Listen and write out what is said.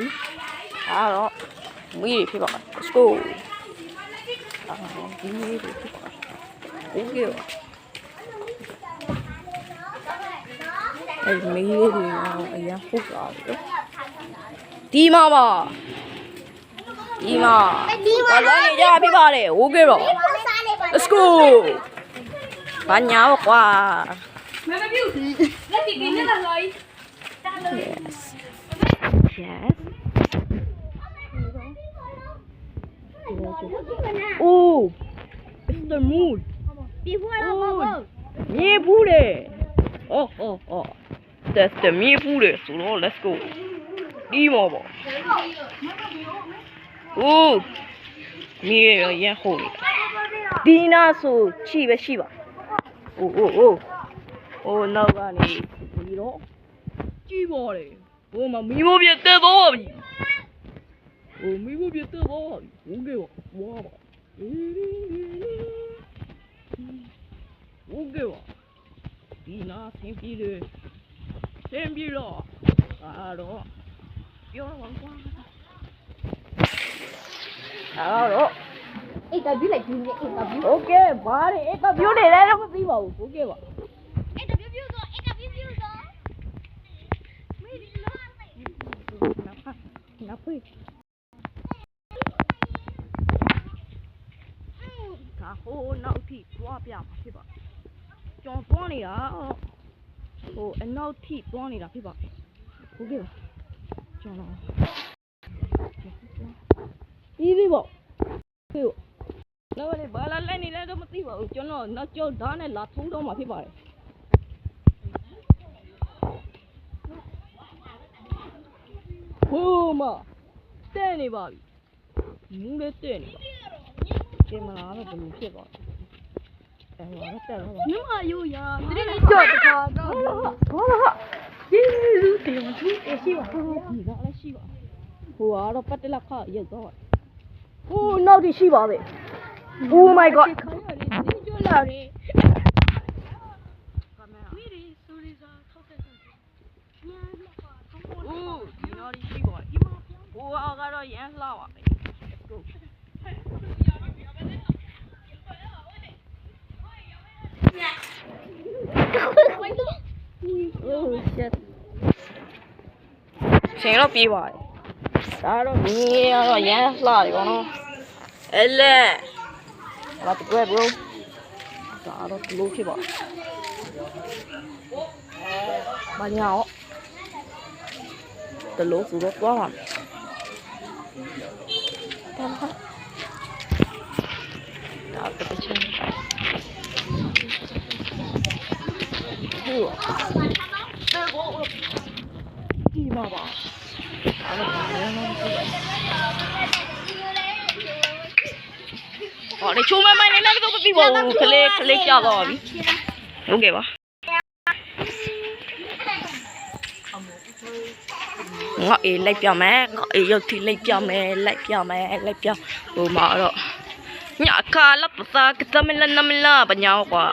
ပြီဒါတော့မီးတွေဖြစ်ပါမယ် let's go အာဒီမီးတွေဖြစ်ပါโอเคပါအဲ့မီးလေးတွေကတော့အရင်ဟုတ်တာပြီဒီမှာပါဒီမှာဘာလို့နေကြဖြစ်ပါတယ်โอเคတော့ let's go ဘာညာပေါ့ကွာ မမပြုတ်လက်တီတင်းနဲ့လာလိုက် Yes. Yes. Oh, it's the moon. ဒီဖွားတော့ဘောဘောမြေဘူးလေ။ Oh, oh, oh. That's the မြေဘူးလေဆိုတော့ let's go. ဒီမောပေါ့။ Oh. မြေရရန်ဟုတ်နေတာ။ဒီနာဆိုချီပဲရှိပါ။ Oh, oh, oh. Oh, နောက်ကနေဒီတော့ကြည့်ပါလေ။ဟိုမှာမီးမိုးပြတ်တက်သွားပါပြီ။ဟိုမီးမိုးပြတ်တက်သွားပါပြီ။ဟုတ်ကဲ့ 오, 막 미모 비트 뭐? 오, 미모 비트 뭐? 오게 와, 와, 막. 오게 와. 이나 생비를 생비로 바로 열어봐. 바로. Interview lại chuyện interview. Ok, bà đi interview này đây nó có gì. Ok bà. နာဖွေးဒါဟိုနောက်ထိတွားပြမှာဖြစ်ပါကျွန်တော်တွားနေတာဟိုအနောက်ထိတွားနေတာဖြစ်ပါဟုတ်ကဲ့ပါကျွန်တော်ပြီးပြီပေါ့ပြီးပေါ့နောက်လည်းဘာလာလဲနေလဲတော့မသိပါဘူးကျွန်တော်နောက်ကျောဓာတ်နဲ့လာထုံးတော့မှာဖြစ်ပါတယ်ဟို မှာတဲ့နေပါပြီမူးလေးတဲ့နေပါကင်မရာတော့ဘယ်လိုဖြစ်ပါလဲအဲဟောတက်တော့နမယူရာတတိကြော့တခါတော့ဟောလာယေစုတေမသူအရှိပါဟောဒီကလည်းရှိပါဟိုကတော့ပတ်တလက်ခရုပ်တော့ဟိုနောက်ထိရှိပါပဲ Oh my god ခေါင်းရည်ဒီကြော့လာတယ်ကင်မရာမီးရီဆိုရီစာထောက်တဲ့ဆန်ညာလောက် ကတော့ရမ်းလှပါပဲ Let's go โอ้ shit ရှင်တော့ပြေးပါတယ်ဒါတော့မင်းကတော့ရမ်းလှတယ်ကောနော်အဲ့လေဘာတူပဲ bro ဒါတော့ဒီလိုဖြစ်ပါမညာရောတလို့ဆို တော့သွားပါမယ်ဒါပါဒါတစ်ချက်ဟိုဒီမှာပါအဲ့ဒါဘာလဲမသိဘူးဟောလေချိုးမမနေလည်းတော့မသိပါဘူးခလေးခလေးကြောက်တော့ပြီဟုတ်ကဲ့ပါ ငါအေးလိုက်ပြမယ်ငါအေးရုပ်ထိလိုက်ပြမယ်လိုက်ပြမယ်လိုက်ပြဟိုမှာတော့ညခါလပစာကသမလနမလာပညာကွာ